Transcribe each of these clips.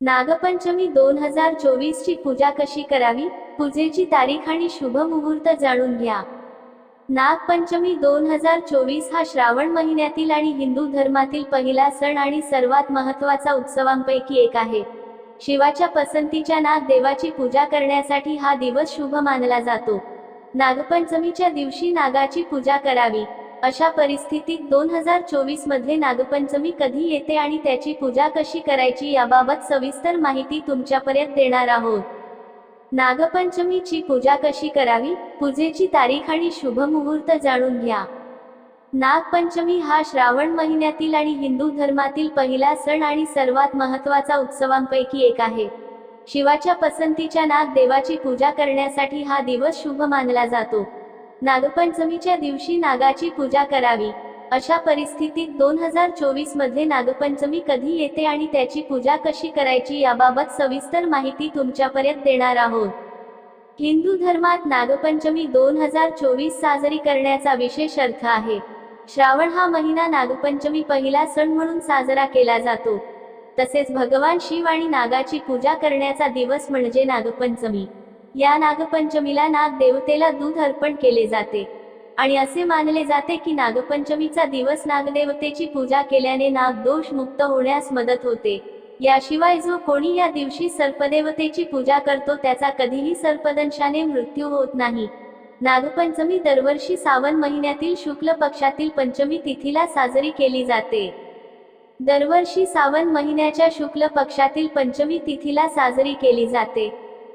नागपंचमी दोन हजार चोवीस ची पूजा कशी करावी? पूजेची तारीख आणि शुभ मुहूर्त जाणून घ्या. नागपंचमी दोन हजार चोवीस हा श्रावण महिन्यातील आणि हिंदू धर्मातील पहिला सण आणि सर्वात महत्त्वाचा उत्सवांपैकी एक आहे. शिवाच्या पसंतीच्या नाग देवाची पूजा करण्यासाठी हा दिवस शुभ मानला जातो. नागपंचमीच्या दिवशी नागाची पूजा करावी. अशा परिस्थितीत दोन हजार चोवीसमध्ये नागपंचमी कधी येते आणि त्याची पूजा कशी करायची याबाबत सविस्तर माहिती तुमच्यापर्यंत देणार आहोत. नागपंचमीची पूजा कशी करावी पूजेची तारीख आणि शुभ मुहूर्त जाणून घ्या. नागपंचमी हा श्रावण महिन्यातील आणि हिंदू धर्मातील पहिला सण आणि सर्वात महत्त्वाचा उत्सवांपैकी एक आहे. शिवाच्या पसंतीच्या नाग देवाची पूजा करण्यासाठी हा दिवस शुभ मानला जातो. नागपंचमीच्या दिवशी नागाची पूजा करावी. अशा परिस्थितीत दोन हजार चोवीसमध्ये नागपंचमी कधी येते आणि त्याची पूजा कशी करायची याबाबत सविस्तर माहिती तुमच्यापर्यंत देणार आहोत. हिंदू धर्मात नागपंचमी दोन हजार चोवीस साजरी करण्याचा विशेष अर्थ आहे. श्रावण हा महिना नागपंचमी पहिला सण म्हणून साजरा केला जातो. तसेच भगवान शिव आणि नागाची पूजा करण्याचा दिवस म्हणजे नागपंचमी. या नागपंचमीला नाग देवतेला दूध अर्पण केले जाते. आणि असे मानले जाते की नागपंचमीचा दिवस नागदेवतेची पूजा केल्याने नाग दोष मुक्त होण्यास मदत होते. याशिवाय जो कोणी या दिवशी सर्पदेवतेची पूजा करतो त्याचा कधीही सर्पदंशाने मृत्यू होत नाही. नागपंचमी दरवर्षी सावन महिन्यातील शुक्ल पक्षातील पंचमी तिथीला साजरी केली जाते. दरवर्षी सावन महिन्याच्या शुक्ल पक्षातील पंचमी तिथीला साजरी केली जाते.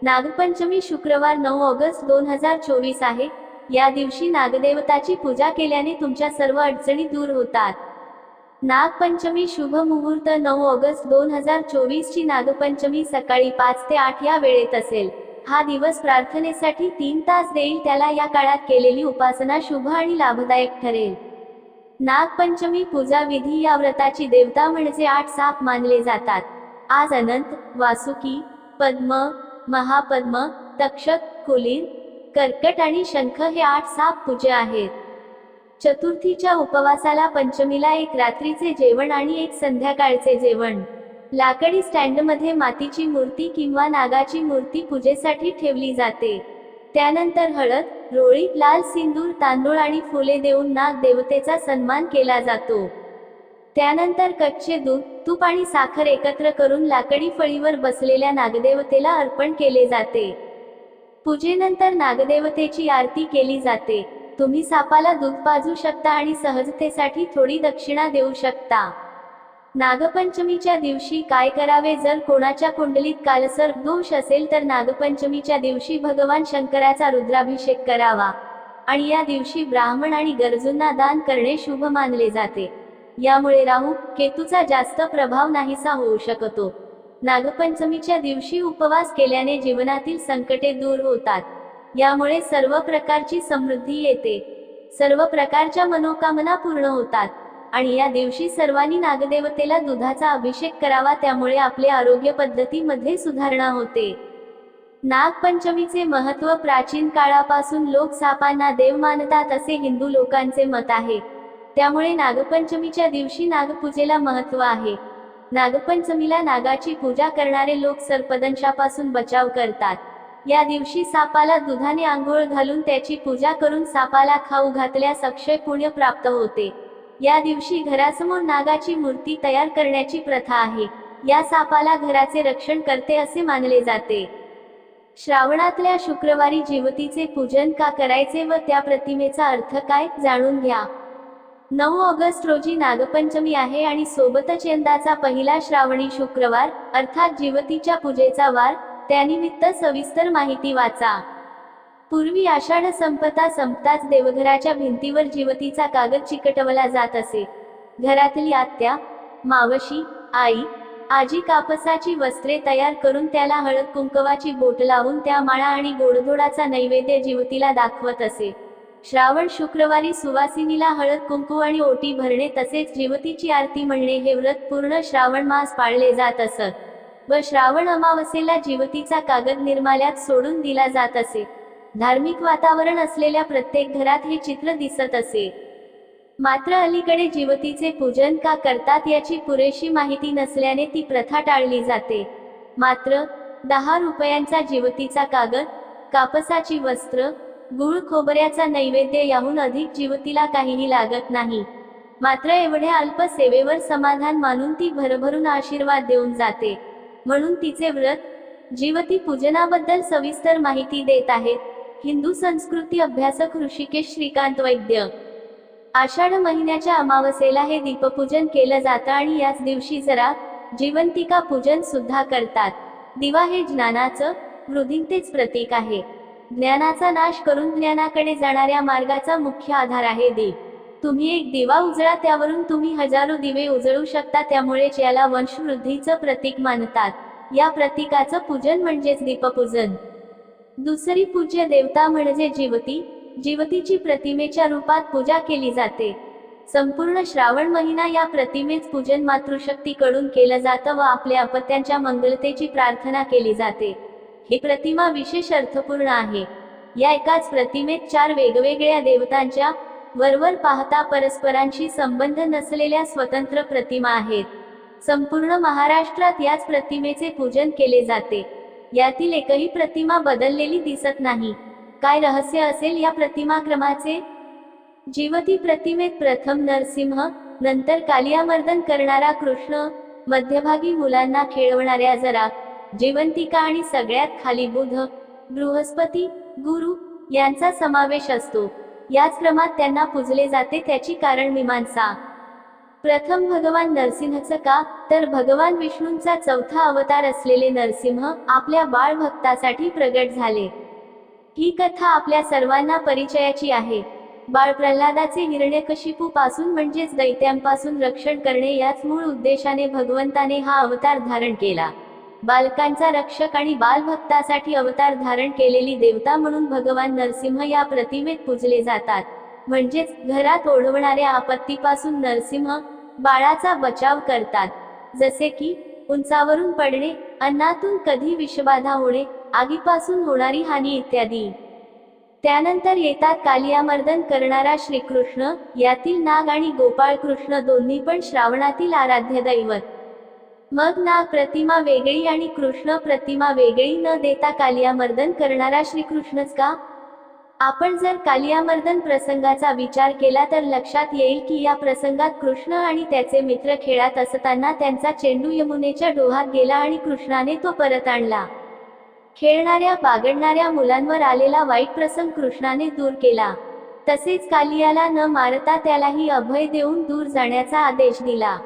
नागपंचमी शुक्रवार नऊ ऑगस्ट दोन हजार चोवीस आहे. या दिवशी नागदेवताची पूजा केल्याने तुमच्या सर्व अडचणी दूर होतात. नागपंचमी शुभ मुहूर्त नऊ ऑगस्ट दोन हजार चोवीस ची नागपंचमी सकाळी पाच ते आठ या वेळेत असेल. हा दिवस प्रार्थनेसाठी तीन तास देईल त्याला या काळात केलेली उपासना शुभ आणि लाभदायक ठरेल. नागपंचमी पूजा विधी या व्रताची देवता म्हणजे आठ साप मानले जातात. आज अनंत वासुकी पद्म महापद्म तक्षक कुलीर कर्कट आणि शंख हे आठ साप पूजे आहेत. चतुर्थीच्या उपवासाला पंचमीला एक रात्रीचे जेवण आणि एक संध्याकाळचे जेवण. लाकडी स्टँडमध्ये मातीची मूर्ती किंवा नागाची मूर्ती पूजेसाठी ठेवली जाते. त्यानंतर हळद रोळी लाल सिंदूर तांदूळ आणि फुले देऊन नाग देवतेचा सन्मान केला जातो. त्यानंतर कच्चे दूध तूप आणि साखर एकत्र करून लाकडी फळीवर बसलेल्या नागदेवतेला अर्पण केले जाते. पूजेनंतर नागदेवतेची आरती केली जाते. तुम्ही सापाला दूध पाजू शकता आणि सहजतेसाठी थोडी दक्षिणा देऊ शकता. नागपंचमीच्या दिवशी काय करावे जर कोणाच्या कुंडलीत कालसर दोष असेल तर नागपंचमीच्या दिवशी भगवान शंकराचा रुद्राभिषेक करावा. आणि या दिवशी ब्राह्मण आणि गरजूंना दान करणे शुभ मानले जाते. यामुळे राहू केतूचा जास्त प्रभाव नाहीसा होऊ शकतो. नागपंचमीच्या दिवशी उपवास केल्याने जीवनातील संकटे दूर होतात. यामुळे सर्व प्रकारची समृद्धी येते. सर्व प्रकारच्या मनोकामना पूर्ण होतात. आणि या दिवशी सर्वांनी नागदेवतेला दुधाचा अभिषेक करावा त्यामुळे आपले आरोग्य पद्धतीमध्ये सुधारणा होते. नागपंचमीचे महत्त्व प्राचीन काळापासून लोक सापांना देव मानतात असे हिंदू लोकांचे मत आहे. त्यामुळे नागपंचमीच्या दिवशी नागपूजेला महत्त्व आहे. नागपंचमीला नागाची पूजा करणारे लोक सर्पदंशापासून बचाव करतात. या दिवशी सापाला दुधाने आंघोळ घालून त्याची पूजा करून सापाला खाऊ घातल्यास अक्षय पुण्य प्राप्त होते. या दिवशी घरासमोर नागाची मूर्ती तयार करण्याची प्रथा आहे. या सापाला घराचे रक्षण करते असे मानले जाते. श्रावणातल्या शुक्रवारी जीवतीचे पूजन का करायचे व त्या प्रतिमेचा अर्थ काय जाणून घ्या. नऊ ऑगस्ट रोजी नागपंचमी आहे आणि सोबतच यंदाचा पहिला श्रावणी शुक्रवार अर्थात जीवतीच्या पूजेचा वार त्यानिमित्त सविस्तर माहिती वाचा. पूर्वी आषाढ संपता संपताच देवघराच्या भिंतीवर जीवतीचा कागद चिकटवला जात असे. घरातली आत्या मावशी आई आजी कापसाची वस्त्रे तयार करून त्याला हळद कुंकवाची बोट लावून त्या माळा आणि गोडधोडाचा नैवेद्य जीवतीला दाखवत असे. श्रावण शुक्रवारी सुवासिनीला हळद कुंकू आणि ओटी भरणे तसेच जीवतीची आरती म्हणणे हे व्रत पूर्ण श्रावण मास पाळले जात असत व श्रावण अमावस्येला जीवतीचा कागद निर्माल्यात सोडून दिला जात असे. धार्मिक वातावरण असलेल्या प्रत्येक घरात हे चित्र दिसत असे. मात्र अलीकडे जीवतीचे पूजन का करतात याची पुरेशी माहिती नसल्याने ती प्रथा टाळली जाते. मात्र दहा रुपयांचा जीवतीचा कागद कापसाची वस्त्र गुळ खोबऱ्याचा नैवेद्य याहून अधिक जीवतीला काहीही लागत नाही. मात्र एवढ्या अल्प सेवेवर समाधान मानून ती भरभरून आशीर्वाद देऊन जाते. म्हणून तिचे व्रत जीवती पूजनाबद्दल सविस्तर माहिती देत आहेत. हिंदू संस्कृती अभ्यासक ऋषिकेश श्रीकांत वैद्य. आषाढ महिन्याच्या अमावस्येला हे दीपपूजन केलं जातं आणि याच दिवशी जरा जीवंतिका पूजन सुद्धा करतात. दिवा हे ज्ञानाचं वृद्धींतेच प्रतीक आहे. ज्ञानाचा नाश करून ज्ञानाकडे जाणाऱ्या मार्गाचा मुख्य आधार आहे दीप तुम्ही एक दिवा उजळा त्यावरून तुम्ही हजारो दिवे उजळू शकता त्यामुळेच याला वंशवृद्धीचं प्रतीक मानतात या प्रतीकाचं पूजन म्हणजेच दीपपूजन. दुसरी पूज्य देवता म्हणजे जीवती. जीवतीची प्रतिमेच्या रूपात पूजा केली जाते. संपूर्ण श्रावण महिना या प्रतिमेच पूजन मातृशक्तीकडून केलं जातं व आपल्या अपत्यांच्या मंगलतेची प्रार्थना केली जाते. ही प्रतिमा विशेष अर्थपूर्ण आहे. या एकाच प्रतिमेत चार वेगवेगळ्या देवतांच्या वरवर पाहता परस्परांशी संबंध नसलेल्या स्वतंत्र प्रतिमा आहेत. संपूर्ण महाराष्ट्रात याच प्रतिमेचे पूजन केले जाते. यातील एकही प्रतिमा बदललेली दिसत नाही. काय रहस्य असेल या प्रतिमाक्रमाचे? जीवती प्रतिमेत प्रथम नरसिंह नंतर कालियामर्दन करणारा कृष्ण मध्यभागी मुलांना खेळवणाऱ्या जरा जिवंतिका आणि सगळ्यात खाली बुध बृहस्पती गुरु यांचा समावेश असतो. याच क्रमात त्यांना पूजले जाते त्याची कारण मीमांसा. प्रथम भगवान नरसिंहचं का? तर भगवान विष्णूंचा चौथा अवतार असलेले नरसिंह आपल्या बाळ भक्तासाठी प्रगट झाले. ही कथा आपल्या सर्वांना परिचयाची आहे. बाळ प्रल्हादाचे हिरण्यकशिपू पासून म्हणजेच दैत्यांपासून रक्षण करणे याच मूळ उद्देशाने भगवंताने हा अवतार धारण केला. बालकांचा रक्षक आणि बालभक्तासाठी अवतार धारण केलेली देवता म्हणून भगवान नरसिंह या प्रतिमेत पूजले जातात. म्हणजेच घरात ओढवणाऱ्या आपत्तीपासून नरसिंह बाळाचा बचाव करतात. जसे की उंचावरून पडणे अन्नातून कधी विषबाधा होणे आगीपासून होणारी हानी इत्यादी. त्यानंतर येतात कालियामर्दन करणारा श्रीकृष्ण यातील नाग आणि गोपाळ कृष्ण दोन्ही पण श्रावणातील आराध्य दैवत. मग ना प्रतिमा वेगळी आणि कृष्ण प्रतिमा वेगळी न देता कालियामर्दन करणारा श्रीकृष्णच का? आपण जर कालियामर्दन प्रसंगाचा विचार केला तर लक्षात येईल की या प्रसंगात कृष्ण आणि त्याचे मित्र खेळात असताना त्यांचा चेंडू यमुनेच्या डोहात गेला आणि कृष्णाने तो परत आणला. खेळणाऱ्या बागडणाऱ्या मुलांवर आलेला वाईट प्रसंग कृष्णाने दूर केला. तसेच कालियाला न मारता त्यालाही अभय देऊन दूर जाण्याचा आदेश दिला.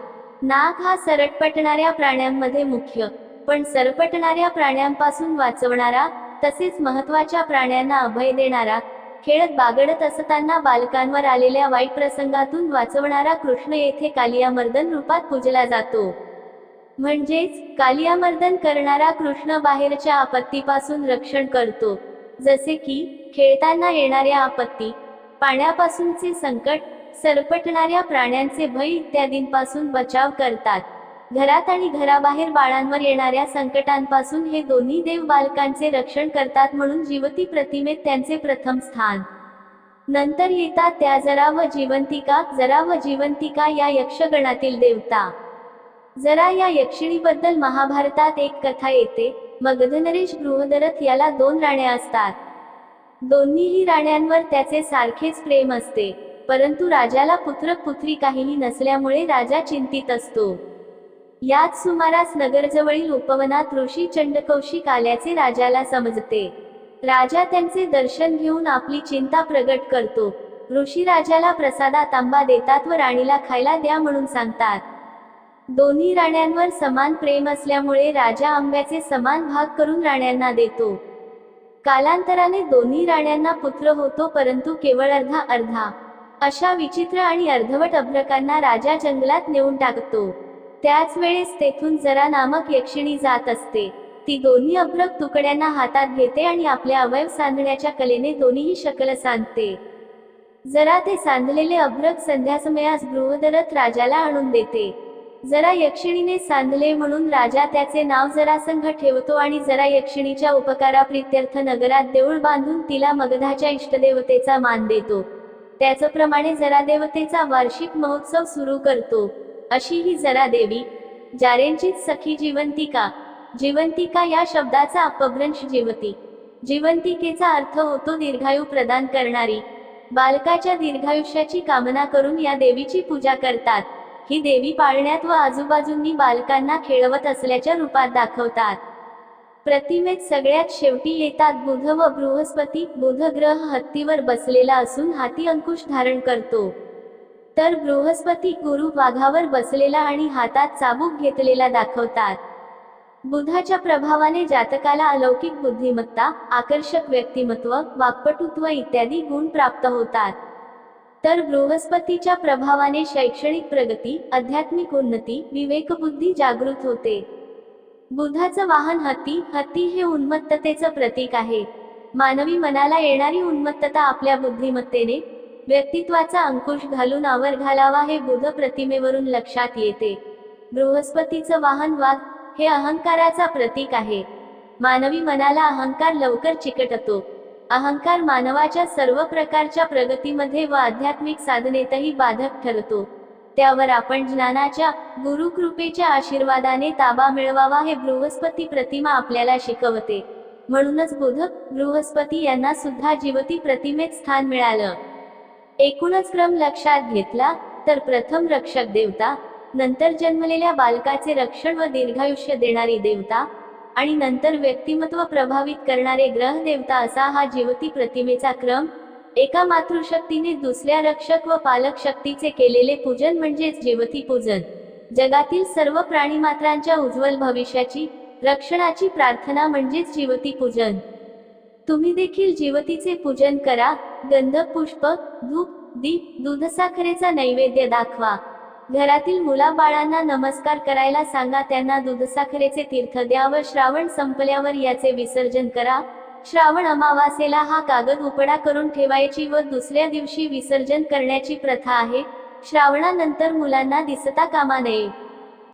नाग हा सरटपटणाऱ्या प्राण्यांमध्ये मुख्य पण सरपटणाऱ्या प्राण्यांपासून वाचवणारा तसेच महत्त्वाच्या प्राण्यांना अभय देणारा खेळत बागडत असताना बालकांवर आलेल्या वाईट प्रसंगातून वाचवणारा कृष्ण येथे कालियामर्दन रूपात पूजला जातो. म्हणजेच कालियामर्दन करणारा कृष्ण बाहेरच्या आपत्तीपासून रक्षण करतो. जसे की खेळताना येणाऱ्या आपत्ती पाण्यापासूनचे संकट सरपटणाऱ्या प्राण्यांचे भय इत्यादींपासून बचाव करतात. घरात आणि घराबाहेर बाळांवर येणाऱ्या संकटांपासून हे दोन्ही देव बालकांचे रक्षण करतात म्हणून जीवती प्रतिमेत त्यांचे प्रथम स्थान. नंतर येतात त्या जरा व जिवंतिका जरा व जिवंतिका या यक्षगणातील देवता. जरा या यक्षिणीबद्दल महाभारतात एक कथा येते मगधनरेश बृहदरथ याला दोन राण्या असतात. दोन्हीही राण्यांवर त्याचे सारखेच प्रेम असते. परंतु राजाला पुत्र पुत्री काहीही नसल्यामुळे राजा चिंतित असतो. याच सुमारास नगरजवळील उपवनात ऋषी चंडकौशिक आल्याचे राजाला समजते. राजा त्यांचे दर्शन घेऊन आपली चिंता प्रगट करतो. ऋषी राजाला प्रसादात आंबा देतात व राणीला खायला द्या म्हणून सांगतात. दोन्ही राण्यांवर समान प्रेम असल्यामुळे राजा आंब्याचे समान भाग करून राण्यांना देतो. कालांतराने दोन्ही राण्यांना पुत्र होतो परंतु केवळ अर्धा अर्धा. अशा विचित्र आणि अर्धवट अभ्रकांना राजा जंगलात नेऊन टाकतो. त्याच वेळेस तेथून जरा नामक यक्षिणी जात असते. ती दोन्ही अभ्रक तुकड्यांना हातात घेते आणि आपल्या अवयव सांधण्याच्या कलेने दोन्हीही शकल सांधते. जरा ते सांधलेले अभ्रक संध्यासमयास बृहदरथ राजाला आणून देते. जरा यक्षिणीने सांधले म्हणून राजा त्याचे नाव जरासंघ ठेवतो आणि जरा यक्षिणीच्या उपकाराप्रित्यर्थ नगरात देऊळ बांधून तिला मगधाच्या इष्टदेवतेचा मान देतो. त्याचप्रमाणे जरादेवतेचा वार्षिक महोत्सव सुरू करतो. अशी ही जरादेवी जारेंचीच सखी जिवंतिका. जिवंतिका या शब्दाचा अपभ्रंश जीवती. जिवंतिकेचा अर्थ होतो दीर्घायू प्रदान करणारी. बालकाच्या दीर्घायुष्याची कामना करून या देवीची पूजा करतात. ही देवी पाळण्यात व आजूबाजूंनी बालकांना खेळवत असल्याच्या रूपात दाखवतात. प्रतिमेत सगळ्यात शेवटी येतात बुध व बृहस्पती. बुध ग्रह हत्तीवर बसलेला असून हाती अंकुश धारण करतो. तर बृहस्पती गुरु वाघावर बसलेला आणि हातात चाबूक घेतलेला दाखवतात. बुधाच्या प्रभावाने जातकाला अलौकिक बुद्धिमत्ता आकर्षक व्यक्तिमत्व वाक्पटुत्व इत्यादी गुण प्राप्त होतात. तर बृहस्पतीच्या प्रभावाने शैक्षणिक प्रगती आध्यात्मिक उन्नती विवेकबुद्धी जागृत होते. बुधाचं वाहन हत्ती हत्ती हे उन्मत्ततेचं प्रतीक आहे. मानवी मनाला येणारी उन्मत्तता आपल्या बुद्धिमत्तेने व्यक्तित्वाचा अंकुश घालून आवर घालावा हे बुध प्रतिमेवरून लक्षात येते. बृहस्पतीचं वाहन वाघ हे अहंकाराचा प्रतीक आहे. मानवी मनाला अहंकार लवकर चिकटतो. अहंकार मानवाच्या सर्व प्रकारच्या प्रगतीमध्ये व आध्यात्मिक साधनेतही बाधक ठरतो. त्यावर आपण ज्ञानाच्या गुरुकृपेच्या आशीर्वादाने ताबा मिळवावा हे बृहस्पती प्रतिमा आपल्याला शिकवते. म्हणूनच बुध बृहस्पती यांना सुद्धा जीवती प्रतिमेत स्थान मिळालं. एकूणच क्रम लक्षात घेतला तर प्रथम रक्षक देवता नंतर जन्मलेल्या बालकाचे रक्षण व दीर्घायुष्य देणारी देवता आणि नंतर व्यक्तिमत्व प्रभावित करणारे ग्रह देवता असा हा जीवती प्रतिमेचा क्रम एका मातृशक्तीने दुसऱ्या रक्षक व पालक शक्तीचे केलेले पूजन म्हणजेच जीवती पूजन. जगातील सर्व प्राणीमात्रांच्या उज्ज्वल भविष्याची रक्षणाची प्रार्थना म्हणजेच जीवती पूजन. तुम्ही देखील जीवतीचे पूजन करा गंध पुष्प धूप दीप दूधसाखरेचा नैवेद्य दाखवा. घरातील मुलाबाळांना नमस्कार करायला सांगा त्यांना दूधसाखरेचे तीर्थ द्या व श्रावण संपल्यावर याचे विसर्जन करा. श्रावण अमावासेला हा कागद उपडा करून ठेवायची व दुसऱ्या दिवशी विसर्जन करण्याची प्रथा आहे. श्रावणानंतर मुलांना दिसता कामा नये.